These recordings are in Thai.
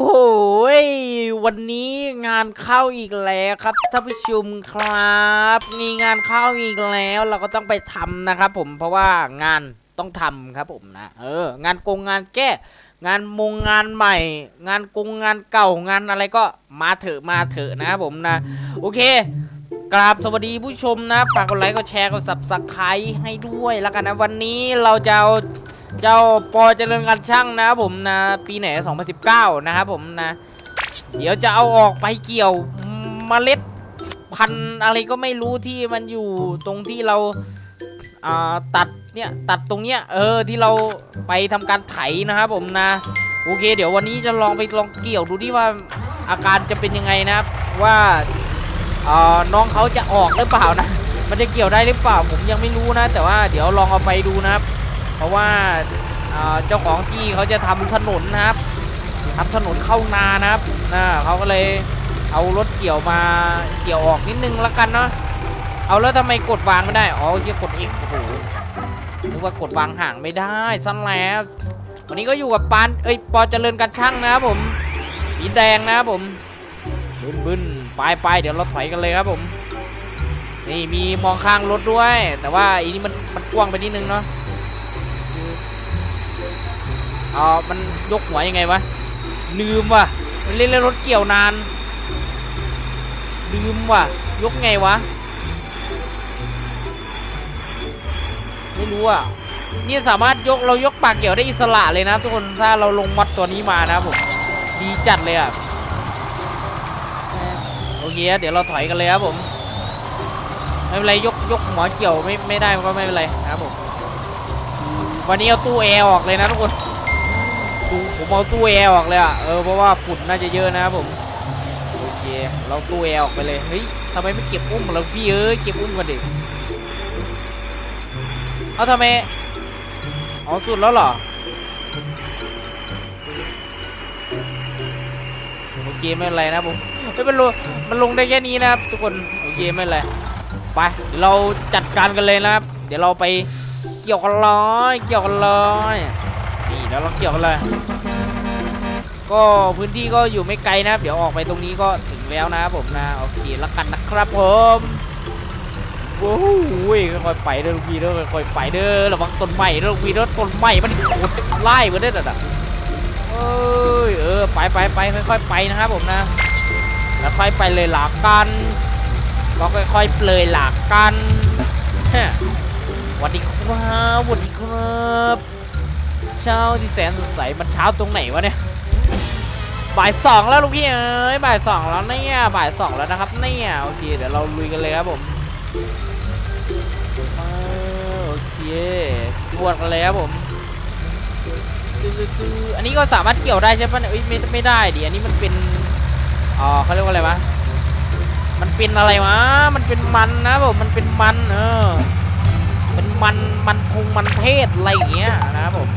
โหยวันนี้งานเข้าอีกแล้วครับท่านผู้ชมครับมีงานเข้าอีกแล้วเราก็ต้องไปทำนะครับผมเพราะว่างานต้องทำครับผมนะเอองานกงงานแก้ งานมงงานใหม่ งานกงงานเก่างานอะไรก็มาเถอะมาเถอะนะครับผมนะ โอเคกราบสวัสดีผู้ชมนะฝากกดไลค์กดแชร์กด subscribe ให้ด้วยแล้วกันนะวันนี้เราจะเอา เจ้าปอเจริญการช่างนะครับผมนะปีไหน 2019 นะครับผมนะ เดี๋ยวจะเอาออกไปเกี่ยวเมล็ดพันธุ์อะไรก็ไม่รู้ที่มันอยู่ตรงที่เราตัดเนี่ยตัดตรงเนี้ยเออที่เราไปทำการไถนะครับผมนะ โอเค เดี๋ยววันนี้จะลองไปลองเกี่ยวดูที่ว่าอาการจะเป็นยังไงนะครับว่าน้องเขาจะออกหรือเปล่านะ มันจะเกี่ยวได้หรือเปล่าผมยังไม่รู้นะ แต่ว่าเดี๋ยวลองเอาไปดูนะครับ เพราะว่าเจ้าของที่เขาจะทำถนนนะครับทำถนนเข้านานะครับนะเขาก็เลยเอารถเกี่ยวมาเกี่ยวออกนิดนึงแล้วกันเนาะเอาแล้วทำไมกดวางไม่ได้อ๋อเชี่ยกดเองโอ้โหนึกว่ากดวางห่างไม่ได้สั้นแล้ววันนี้ก็อยู่กับปานเอ้ยปอเจริญการช่างนะครับผมสีแดงนะครับผมบึ้นบึ้นไปไปเดี๋ยวเราถอยกันเลยครับผมนี่มีมองข้างรถด้วย แต่ว่าอีนี้มันมันกว้างไปนิดนึงเนาะ อ๋อมันยกหัวยังไงวะ ลืมว่ะ มันเล่นรถเกี่ยวนาน ลืมว่ะ ยกไงวะ ไม่รู้อะนี่สามารถยกเรายกปากเกี่ยวได้อิสระเลยนะ ทุกคนถ้าเราลงมัดตัวนี้มานะผมดีจัดเลยอะโอเคเดี๋ยวเราถอยกันเลยครับผมไม่เป็นไรยกยกหัวเกี่ยวไม่ไม่ได้ก็ไม่เป็นไรนะครับผมวันนี้เอาตู้แอร์ออกเลยนะทุกคน ผมเอาตู้แอร์ออกเลยอะ เออ เพราะว่าฝุ่นน่าจะเยอะนะครับผม โอเค เราตู้แอร์ออกไปเลย เฮ้ยทำไมไม่เก็บอุ้มเราพี่เอ้ย เก็บอุ้มกันดิ เอาทำไมอ๋อสุดแล้วเหรอ โอเคไม่เป็นไรนะผมเฮ้ยมันลงมันลงได้แค่นี้นะครับ ทุกคน โอเคไม่เป็นไร ไป เราจัดการกันเลยนะครับ เดี๋ยวเราไปเกี่ยวกันเลยเกี่ยวกันเลยนี่เดี๋ยวเราเกี่ยวกันเลย ก็พื้นที่ก็อยู่ไม่ไกลนะครับ เดี๋ยวออกไปตรงนี้ก็ถึงแล้วนะครับผมนะโอเคแล้วกันนะครับผมโอ้โหค่อยๆไปเด้อลูกพี่เด้อค่อยๆไปเด้อระวังต้นไม้เด้อลูกพี่เด้อต้นไม้มันโคตรไล่มาเด้อน่ะเอ้ยเออไปไปไปค่อยๆไปนะครับผมนะ แล้วค่อยไปเลยหลักกันก็ค่อยๆเปลยหลักกันสวัสดีครับสวัสดีครับ เช้าที่แสนสดใสมันเช้าตรงไหนวะเนี่ย บ่ายสองแล้วลูกพี่เอ้ยบ่ายสองแล้วเนี่ยบ่ายสองแล้วนะครับเนี่ยโอเคเดี๋ยวเราลุยกันเลยครับผมโอเคตรวจกันเลยครับผมอันนี้ก็สามารถเกี่ยวได้ใช่ปะเนี่ยเอ้ไม่ไม่ได้ดิอันนี้มันเป็นอ๋อเขาเรียกว่าอะไรวะมันเป็นอะไรวะมันเป็นมันนะผมมันเป็นมันเออเป็นมันมันพงมันเทศอะไรอย่างเงี้ยนะครับผม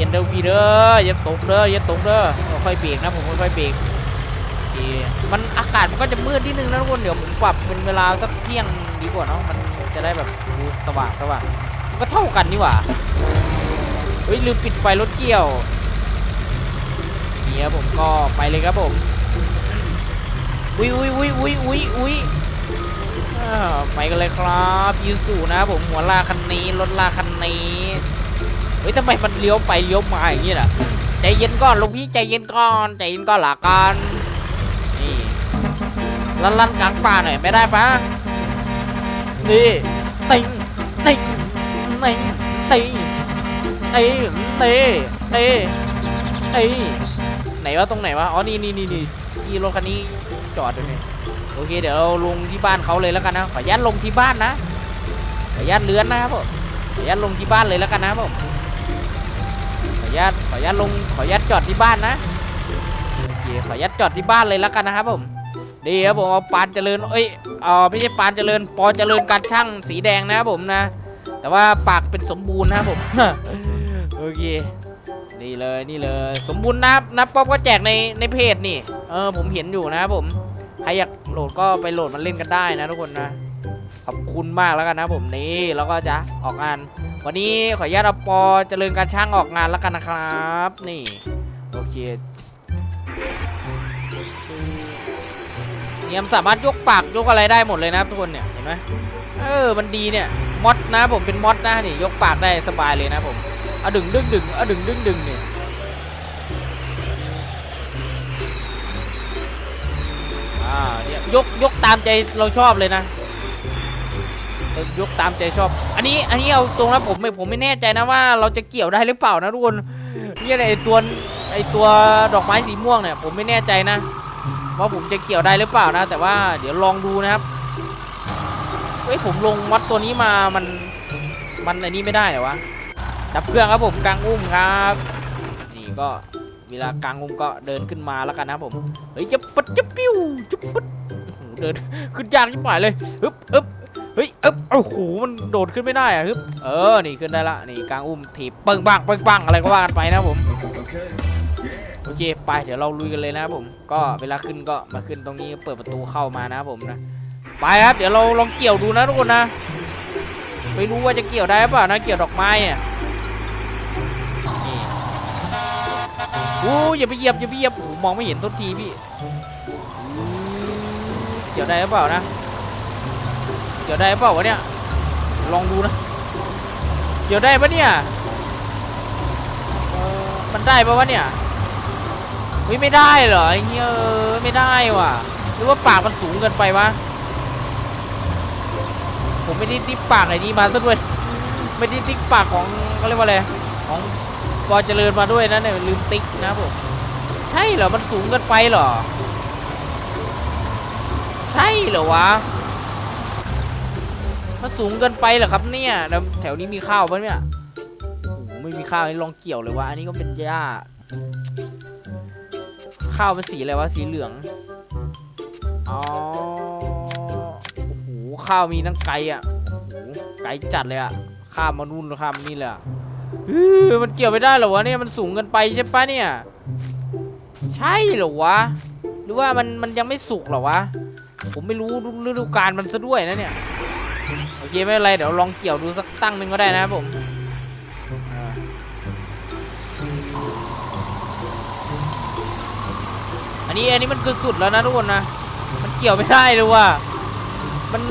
ย็นเด้อพี่เด้ออย่าตกเด้ออย่าตกเด้อค่อยเบรกนะผมค่อยเบรกมันอากาศมันก็จะมืดนิดนึงนะทุกคนเดี๋ยวผมปรับเป็นเวลาสักเที่ยงดีกว่าเนาะมันจะได้แบบดูสว่างสว่างก็เท่ากันนี่หว่าเฮ้ยลืมปิดไฟรถเกี่ยวเนี่ยผมก็ไปเลยครับผมอุ้ยอุ้ยอุ้ยอุ้ยอุ้ยอุ้ยไปกันเลยครับยูสูนะผมหัวลาคันนี้รถลาคันนี้ เฮ้ยทำไมมันเลี้ยวไปเลี้ยวมาอย่างนี้ล่ะใจเย็นก่อนลุงพี่ใจเย็นก่อนใจเย็นก่อนหลักกันนี่ลั่นลั่นกลางป่าหน่อยไม่ได้ปะนี่ติงติงติงติงเอ้ยเต้เต้เอ้ยไหนวะตรงไหนวะอ๋อนี่นี่นี่นี่ที่รถคันนี้จอดอยู่นี่โอเคเดี๋ยวเราลงที่บ้านเขาเลยแล้วกันนะขออนุญาตลงที่บ้านนะขออนุญาตเลื้อนนะครับผมขออนุญาตลงที่บ้านเลยแล้วกันนะครับผม ออนุญาตขออนุญาตลงขออนุญาตจอดที่บ้านนะโอเคขออนุญาตจอดที่บ้านเลยแล้วกันนะครับผมดีครับผมเอาปานเจริญเอ้ยเออไม่ใช่ปานเจริญ ปอเจริญการช่างสีแดงนะครับผมนะ แต่ว่าปากเป็นสมบูรณ์นะครับผมโอเคนี่เลยนี่เลยสมบูรณ์นับนับป๊อปก็แจกในในเพจนี่เออผมเห็นอยู่นะครับผมใครอยากโหลดก็ไปโหลดมาเล่นกันได้นะทุกคนนะขอบคุณมากแล้วกันนะผมนี่แล้วก็จะออกงาน วันนี้ขออนุญาตเอาปอเจริญการช่างออกงานแล้วกันนะครับ นี่ โอเคเนี่ยมสามารถยกปากยกอะไรได้หมดเลยนะทุกคนเนี่ยเห็นไหมเออมันดีเนี่ยมอดนะผมเป็นมอดนะนี่ยกปากได้สบายเลยนะผมอะดึงดึงดึงอะดึงดึงดึงเนี่ยอ่าเนี่ยยกยกตามใจเราชอบเลยนะ ยกตามใจชอบ อันนี้อันนี้เอาตรงนะผมไม่ผมไม่แน่ใจนะว่า เราจะเกี่ยวได้หรือเปล่านะทุกคนเนี่ยไอตัวไอตัวดอกไม้สีม่วงเนี่ย ผมไม่แน่ใจนะว่าผมจะเกี่ยวได้หรือเปล่านะ แต่ว่าเดี๋ยวลองดูนะครับเฮ้ยผมลงมัดตัวนี้มามันมันไอ้นี่ไม่ได้เหรอวะดับเครื่องครับผมกลางอุ้มครับนี่ก็เวลากลางอุ้มก็เดินขึ้นมาแล้วกันนะผมเฮ้ยจะปัดจะปิ้วจะปัดเดินขึ้นยากชิบหายเลยฮึบฮึบ เฮ้ยอึบโอ้โหมันโดดขึ้นไม่ได้อะฮึบเออนี่ขึ้นได้ละนี่กลางอุ้มถีบเปิงบังเปิงบังอะไรก็ว่ากันไปนะผมโอเคไปเดี๋ยวเราลุยกันเลยนะครับผมก็เวลาขึ้นก็มาขึ้นตรงนี้เปิดประตูเข้ามานะครับผมนะไปครับเดี๋ยวเราลองเกี่ยวดูนะทุกคนนะไม่รู้ว่าจะเกี่ยวได้หรือเปล่านะเกี่ยวดอกไม้อะนี่อู้อย่าไปเหยียบอย่าไปเหยียบโอ้โหมองไม่เห็นต้นทีพี่เกี่ยวได้หรือเปล่านะ กี่ยวได้เปล่าวะเนี่ย ลองดูนะ เกี่ยวได้ปะเนี่ยมันได้ปะวะเนี่ยเฮ้ยไม่ได้เหรอไอ้เงี้ยไม่ได้ว่ะ หรือว่าปากมันสูงเกินไปวะ ผมไม่ได้ติ๊กปากไอ้นี้มาซะด้วย ไม่ได้ติ๊กปากของเขาเรียกว่าอะไร ของปอเจริญมาด้วยนะเนี่ยลืมติ๊กนะผม ใช่เหรอ มันสูงเกินไปเหรอ ใช่เหรอวะ มันสูงเกินไปเหรอครับเนี่ยแล้วแถวนี้มีข้าวปะเนี่ยโอ้ไม่มีข้าวนี่ลองเกี่ยวเลยวะอันนี้ก็เป็นหญ้า ข้าวเป็นสีอะไรวะสีเหลืองอ๋อโอ้โหข้าวมีทั้งไก่อะโอ้โหไก่จัดเลยอะข้ามมานู่นข้ามมานี่เลยอะมันเกี่ยวไม่ได้เหรอวะเนี่ยมันสูงเกินไปใช่ปะเนี่ย ใช่เหรอวะ หรือว่ามันมันยังไม่สุกเหรอวะ ผมไม่รู้ฤดูกาลมันซะด้วยนะเนี่ย เคไม่เป็นไรเดี๋ยวลองเกี่ยวดูสักตั้งหนึ่งก็ได้นะครับผมอันนี้อันนี้มันคือสุดแล้วนะทุกคนนะมันเกี่ยวไม่ได้เลยว่ะมัน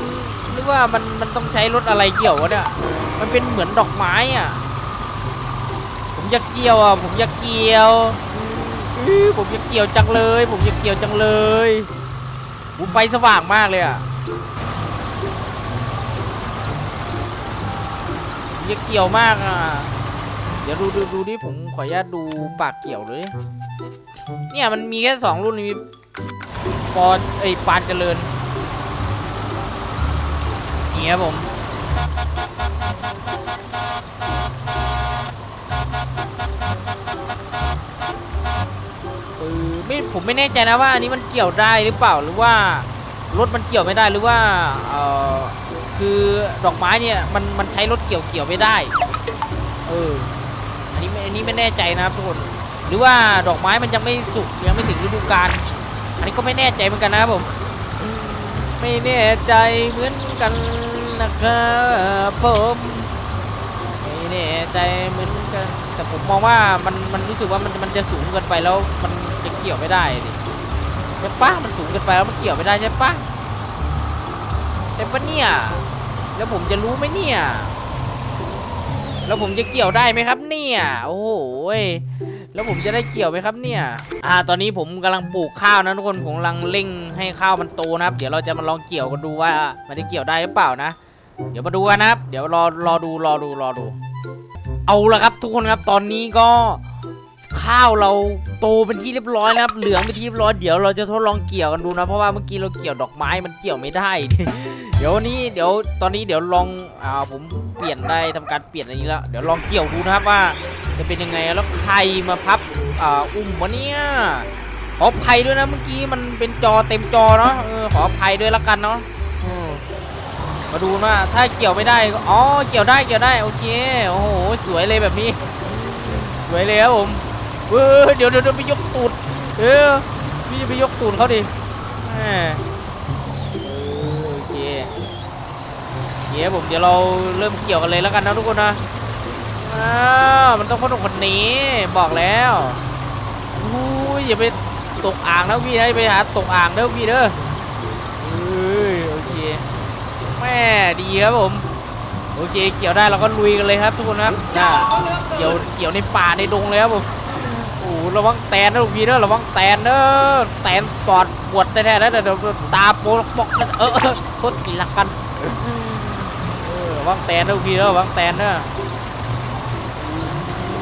นึกว่ามันมันต้องใช้รถอะไรเกี่ยววะเนี่ยมันเป็นเหมือนดอกไม้อะผมอยากเกี่ยวอะผมอยากเกี่ยวผมอยากเกี่ยวจังเลย ผมอยากเกี่ยวจังเลยผมไฟสว่างมากเลยอะ ผมอยากเกี่ยวมากอะ เดี๋ยวดูดูดูดิผมขออนุญาตดูปากเกี่ยวเลย เนี่ยมันมีแค่สองรุ่นมีปอนไอปานเจริญเนี่ครับผมเออไม่ผมไม่แน่ใจนะว่าอันนี้มันเกี่ยวได้หรือเปล่าหรือว่ารถมันเกี่ยวไม่ได้หรือว่าเออคือดอกไม้เนี่ยมันมัน ช้รถเกี่ยวเกี่ยวไม่ได้ เออ อันนี้ไม่อันนี้ไม่แน่ใจนะครับทุกคน หรือว่าดอกไม้มันยังไม่สุกยังไม่ถึงฤดูกาล อันนี้ก็ไม่แน่ใจเหมือนกันนะครับผม ไม่แน่ใจเหมือนกันนะครับผมไม่แน่ใจเหมือนกัน แต่ผมมองว่ามันมันรู้สึกว่ามันมันจะสูงเกินไปแล้วมันจะเกี่ยวไม่ได้ดิใช่ปะมันสูงเกินไปแล้วมันเกี่ยวไม่ได้ใช่ปะใช่ปะเนี่ย แล้วผมจะรู้ไหมเนี่ย แล้วผมจะเกี่ยวได้ไหมครับ เนี่ย โอ้โหแล้วผมจะได้เกี่ยวไหมครับเนี่ย อ่า ตอนนี้ผมกำลังปลูกข้าวนะทุกคน ผมกำลังเร่งให้ข้าวมันโตนะครับ เดี๋ยวเราจะมาลองเกี่ยวกันดูว่า มันจะเกี่ยวได้หรือเปล่านะ เดี๋ยวมาดูกันนะครับ เดี๋ยวรอรอดูรอดูรอดู เอาละครับ ทุกคนครับ ตอนนี้ก็ข้าวเราโตเป็นที่เรียบร้อยนะครับ เหลืองเป็นที่เรียบร้อย เดี๋ยวเราจะทดลองเกี่ยวกันดูนะ เพราะว่าเมื่อกี้เราเกี่ยวดอกไม้มันเกี่ยวไม่ได้ เดี๋ยวนี้เดี๋ยวตอนนี้เดี๋ยวลองอ่าผมเปลี่ยนได้ทำการเปลี่ยนอันนี้แล้วเดี๋ยวลองเกี่ยวดูนะครับว่า จะเป็นยังไงแล้วใครมาพับอ่าอุ้มวะเนี่ยขออภัยด้วยนะเมื่อกี้มันเป็นจอเต็มจอเนาะเออขออภัยด้วยละกันเนาะมาดูว่าถ้าเกี่ยวไม่ได้ก็อ๋อเกี่ยวได้เกี่ยวได้โอเคโอ้โหสวยเลยแบบนี้ สวยเลยครับผมเออเดี๋ยวเดี๋ยวเดี๋ยวไปยกตูดเออพี่จะไปยกตูดเขาดิ โอเคผมเดี๋ยวเราเริ่มเกี่ยวกันเลยแล้วกันนะทุกคนนะอ้าวมันต้องพ่นคนนี้บอกแล้วอุ้ยอย่าไปตกอ่างแล้วพี่ให้ไปหาตกอ่างเด้อพี่เด้อเอ้ยโอเคแม่ดีครับผมโอเคเกี่ยวได้เราก็ลุยกันเลยครับทุกคนครับจ้าเกี่ยวเกี่ยวในป่าในดงเลยครับผมโอ้ระวังแตนนะลูกพี่เด้อระวังแตนเด้อแตนปอดปวดแท้ๆแล้วเดี๋ยวเดี๋ยวตาโปกปอกนะเออเออโคตรทีละกันเออระ วังแตนนะลูกพี่เด้อระวังแตนเด้อ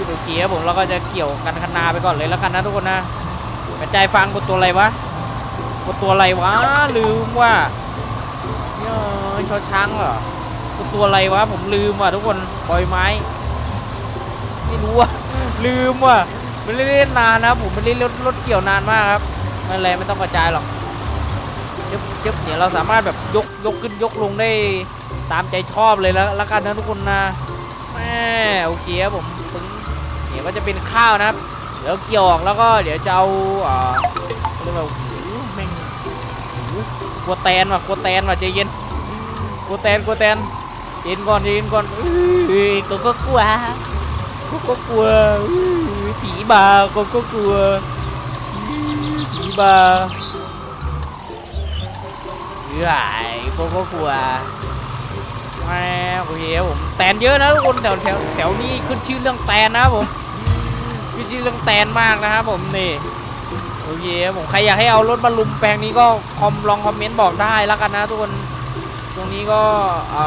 โอเคครับผมเราก็จะเกี่ยวกันคนาไปก่อนเลยแล้วกันนะทุกคนนะกระจายฟังกดตัวอะไรวะกดตัวอะไรวะลืมว่าเนี่ยชอช้างเหรอกดตัวอะไรวะผมลืมว่ะทุกคนปล่อยไม้ไม่รู้ว่ะลืมว่ะไม่ได้เล่นนานนะผมไม่ได้เล่นรถเกี่ยวนานมากครับไม่เป็นไรไม่ต้องกระจายหรอกจึ๊บจึ๊บเดี๋ยเราสามารถแบบยกยกขึ้นยกลงได้ ตามใจชอบเลยแล้วล้วกันนะทุกคนนะแม่โอเคครับผมปึ้งเดี๋ยวก็จะเป็นข้าวนะครับเดี๋ยวเกี่ยวออกแล้วก็เดี๋ยวจะเอาเอ่อเรียกว่าโอ้โหแม่งกัวแตนว่ะกัวแตนว่ะใจเย็นกัวแตนกัวแตนเย็นก่อนเย็นก่อนเอ้ยก็ก็กลัวก็ก็กลัวผีบาก็ก็กลัวผีบาเอ้ยก็ก็กลัว แม่โอเคผมแตนเยอะนะทุกคนแถวแถวนี้ขึ้นชื่อเรื่องแตนนะผมพี่ชื่อเรื่องแตนมากนะครับผมนี่โอเคผมใครอยากให้เอารถมาลุมแปลงนี้ก็คอมลองคอมเมนต์บอกได้แล้วกันนะทุกคนตรงนี้ก็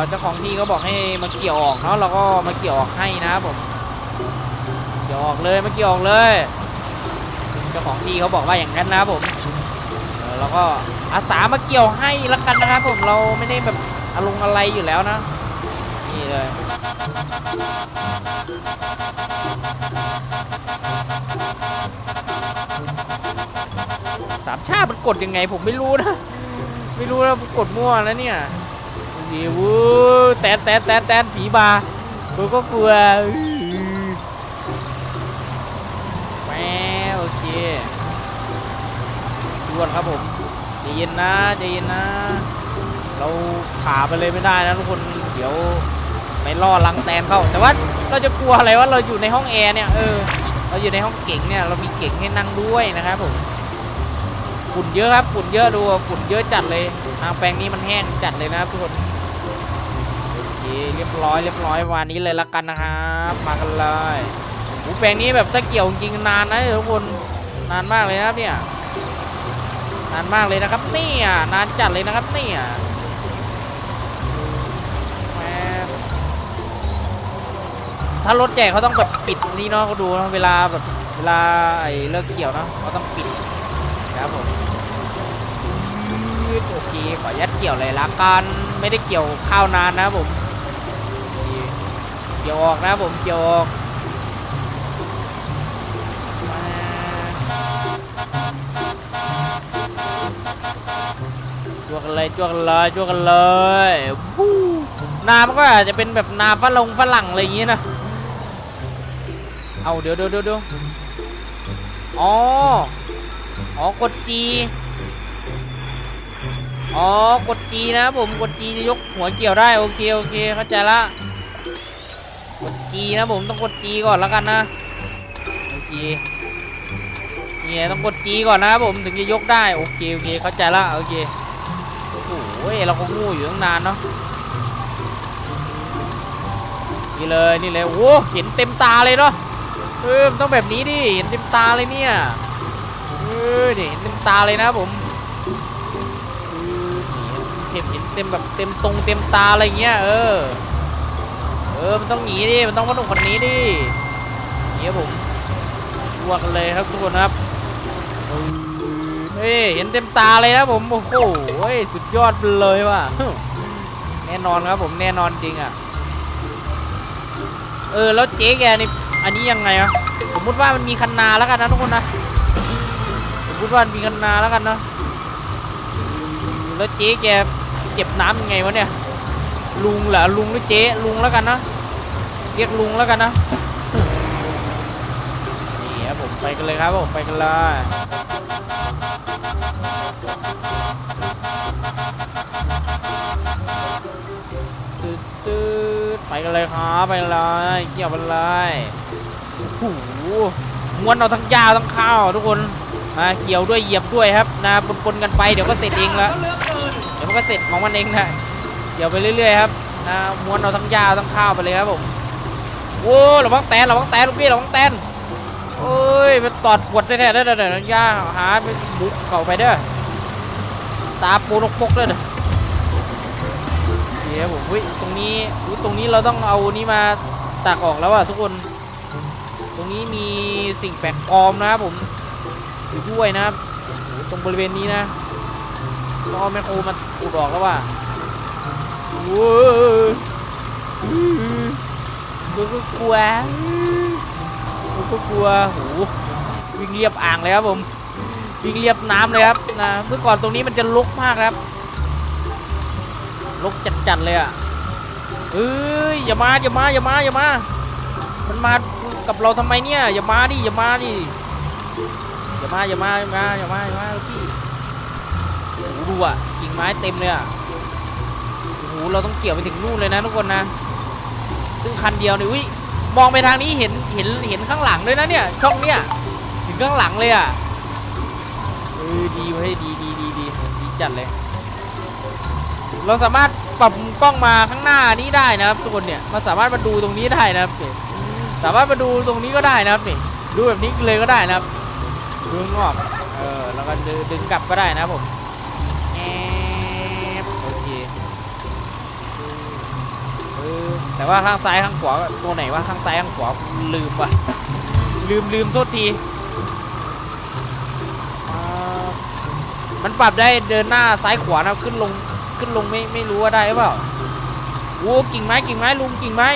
เจ้าของที่เขาบอกให้มาเกี่ยวออกเนาะเราก็มาเกี่ยวออกให้นะครับผมเกี่ยวออกเลยมาเกี่ยวออกเลยเจ้าของที่เขาบอกว่าอย่างนั้นนะผมเราก็อาสามาเกี่ยวให้ล้วกันนะครับผมเราไม่ได้แบบ อารมณ์อะไรอยู่แล้วนะ นี่เลยสามชาติมันกดยังไงผมไม่รู้นะ ไม่รู้นะกดมั่วแล้วเนี่ยโอเควู้แตนแตนแตนแตนผีบาผมก็กลัวแหมโอเคด่วนครับผมใจเย็นนะใจเย็นนะ เราผ่าไปเลยไม่ได้นะทุกคนเดี๋ยวไม่ล่อลังแตนเข้า แต่ว่าเราจะกลัวอะไรว่าเราอยู่ในห้องแอร์เนี่ยเออเราอยู่ในห้องเก๋งเนี่ยเรามีเก๋งให้นั่งด้วยนะครับผมฝุ่นเยอะครับฝุ่นเยอะดูฝุ่นเยอะจัดเลยทางแปลงนี้มันแห้งจัดเลยนะครับทุกคนโอเคเรียบร้อยเรียบร้อยวันนี้เลยละกันนะครับมากันเลยโอ้แปลงนี้แบบถ้าเกี่ยวจริงนานนะทุกคนนานมากเลยนะครับเนี่ยนานมากเลยนะครับเนี่ยนานจัดเลยนะครับเนี่ย ถ้ารถใหญ่เขาต้องแบบปิดนี่เนาะเขาดูเนอะเวลาแบบเวลาไอ้เลิกเกี่ยวเนาะเขาต้องปิดครับผมโอเคขอยัดเกี่ยวเลยละกันไม่ได้เกี่ยวข้าวนานนะผมเกี่ยวออกนะผมเกี่ยวออกจวกันเลยจวกันเลยจวกันเลยนามันก็อาจจะเป็นแบบนาฝรั่งฝรั่งอะไรอย่างงี้นะ เอาเดี๋ยวเดี๋ยวเดี๋ยวเดี๋ยวอ๋อ อ๋อกดจีอ๋อกดจีนะผมกดจีจะยกหัวเกี่ยวได้โอเคโอเคเข้าใจละกดจีนะผมต้องกดจีก่อนแล้วกันนะโอเคเนี่ยต้องกดจีก่อนนะผมถึงจะยกได้โอเคโอเคเข้าใจละโอเคโอ้โหเราก็งูอยู่ตั้งนานเนาะนี่เลยนี่เลยโอ้หเห็นเต็มตาเลยเนาะ เออมันต้องแบบนี้ดิเห็นเต็มตาเลยเนี่ยเออเนี่ยเห็นเต็มตาเลยนะผมเห็นเห็นเต็มแบบเต็มตรงเต็มตาอะไรเงี้ยเออเออมันต้องหนีดิมันต้องมาตรงคนนี้ดิเนี่ครับผมบวกเลยครับทุกคนครับเฮ้ยเห็นเต็มตาเลยนะผมโอ้โหสุดยอดไปเลยว่ะแน่นอนครับผมแน่นอนจริงอะเออแล้วเจ๊แกนี่ อันนี้ยังไงอะสมมติว่ามันมีคันนาแล้วกันนะทุกคนนะสมมติว่ามีกันนาแล้วกันเนาะแล้วเจ๊แกเก็บน้ำยังไงวะเนี่ยลุงเหรอลุงหรือเจ๊ลุงแล้วกันนะเรียกลุงแล้วกันนะนี่ครับผมไปกันเลยครับผมไปกันเลย ตืดไปกันเลยครับไปเลยเกี่ยวไปเลยโอ้โหม้วนเอาทั้งยาวทั้งข้าวทุกคนมาเกี่ยวด้วยเหยียบด้วยครับนะปนๆกันไปเดี๋ยวก็เสร็จเองละเดี๋ยวมันก็เสร็จของมันเองนะเกี่ยวไปเรื่อยๆครับนะม้วนเอาทั้งยาวทั้งข้าวไปเลยครับผมโอ้ระวังแตนระวังแตนลูกพี่ระวังแตนโอ้ยไปตอดปวดแท้ๆเด้อเด้อเด้อย่าหาไปบุกเข้าไปเด้อตาปูนกปกเด้อ เดียผมเฮ้ยตรงนี้ตรงนี้เราต้องเอานี่มาตักออกแล้วอะทุกคน ตรงนี้มีสิ่งแปลกปลอมนะครับผมอยู่ด้วยนะครับตรงบริเวณนี้นะต้องเอาแมคโครมาขุดออกแล้วว่ะโว้ยกูก็กลัวกูก็กลัวโหวิ่งเรียบอ่างเลยครับผมวิ่งเรียบน้ำเลยครับนะเมื่อก่อนตรงนี้มันจะรกมากครับ รกจัดๆเลยอะเอ้ยอย่ามาอย่ามาอย่ามาอย่ามา มันมากับเราทำไมเนี่ยอย่ามาดิอย่ามาดิอย่ามาอย่ามาอย่ามาอย่ามาอย่ามาพี่โอ้โหดูอะกิ่งไม้เต็มเลยอะโอ้โหเราต้องเกี่ยวไปถึงนู่นเลยนะทุกคนนะ ซึ่งคันเดียวเนี่ยอุ้ยมองไปทางนี้เห็นเห็นเห็นข้างหลังด้วยนะเนี่ยช่องเนี้ยเห็นข้างหลังเลยอะเออดีเว้ยดีดีดีดีดีจัดเลย เราสามารถปรับกล้องมาข้างหน้านี้ได้นะครับทุกคนเนี่ยมันสามารถมาดูตรงนี้ได้นะครับสามารถมาดูตรงนี้ก็ได้นะครับนี่ดูแบบนี้เลยก็ได้นะครับดูงนอกเออแล้วก็ดึงกลับก็ได้นะผมแอบโอเคเออแต่ว่าข้างซ้ายข้างขวาตัวไหนว่าข้างซ้ายข้างขวาลืมว่ะลืมลืมโทษทีมันปรับได้เดินหน้าซ้ายขวานะขึ้นลง ขึ้นลงไม่ไม่รู้ว่าได้หรือเปล่าโอ้กิ่งไม้กิ่งไม้ลุงกิ่งไม้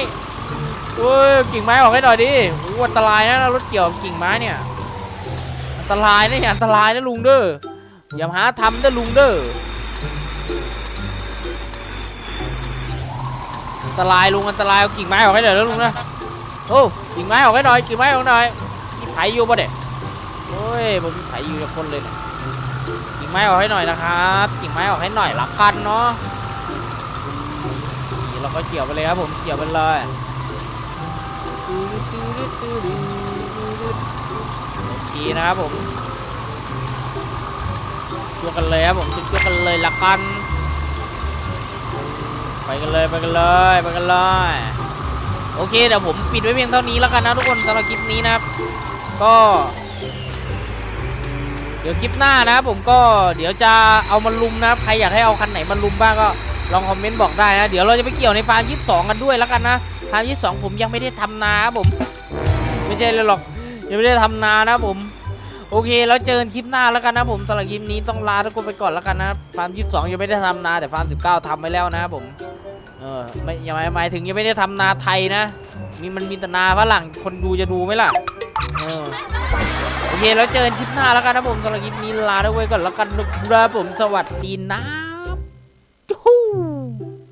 โอ้ยกิ่งไม้ออกให้หน่อยดิโอ้อันตรายนะรถเกี่ยวกิ่งไม้เนี่ยอันตรายนะอย่าอันตรายนะลุงเด้ออย่าหาทำเด้อลุงเด้ออันตรายลุงอันตรายเอากิ่งไม้ออกให้หน่อยแล้วลุงนะโอ้กิ่งไม้ออกให้หน่อยกิ่งไม้ออกหน่อยมีไผอยู่ปะเด็กโอ้ยผมมีไผอยู่กับคนเลยนี่ย กิ่งไม้ออกให้หน่อยนะครับกิ่งไม้ออกให้หน่อยละกันเนาะนี่เราก็เกี่ยวไปเลยครับผมเกี่ยวไปเลยโอเคนะครับผมจุกกันเลยครับผมจุกกันเลยละกัน ไปกันเลยไปกันเลยไปกันเลยโอเคเดี๋ยวผมปิดไว้เพียงเท่านี้แล้วกันนะทุกคนสำหรับคลิปนี้นะครับก็ ดี๋ยวคลิปหน้านะครับผมก็เดี๋ยวจะเอามาลุมนะครับใครอยากให้เอาคันไหนมาลุมบ้างก็ลองคอมเมนต์บอกได้นะเดี๋ยวเราจะไปเกี่ยวในฟาร์มยี่สองกันด้วยแล้วกันนะฟาร์มยี่สองผมยังไม่ได้ทำนาครับผม ไม่ใช่เลยหรอกยังไม่ได้ทำนานะผม โอเคแล้วเจอกันคลิปหน้าแล้วกันนะผมสำหรับคลิปนี้ต้องลาทุกคนไปก่อนแล้วกันนะฟาร์มยี่สองยังไม่ได้ทำนาแต่ฟาร์มสิบเก้าทำไปแล้วนะครับผมเออไม่ยังไม่หมายถึงยังไม่ได้ทำนาไทยนะมีมันมีแต่นาฝรั่งคนดูจะดูไหมล่ะ เออโอเคแล้วเจอกันคลิปหน้าแล้วกันนะผมสำหรับคลิปนี้ลาด้วยก่อนแล้วกันนะครับผมสวัสดีนะ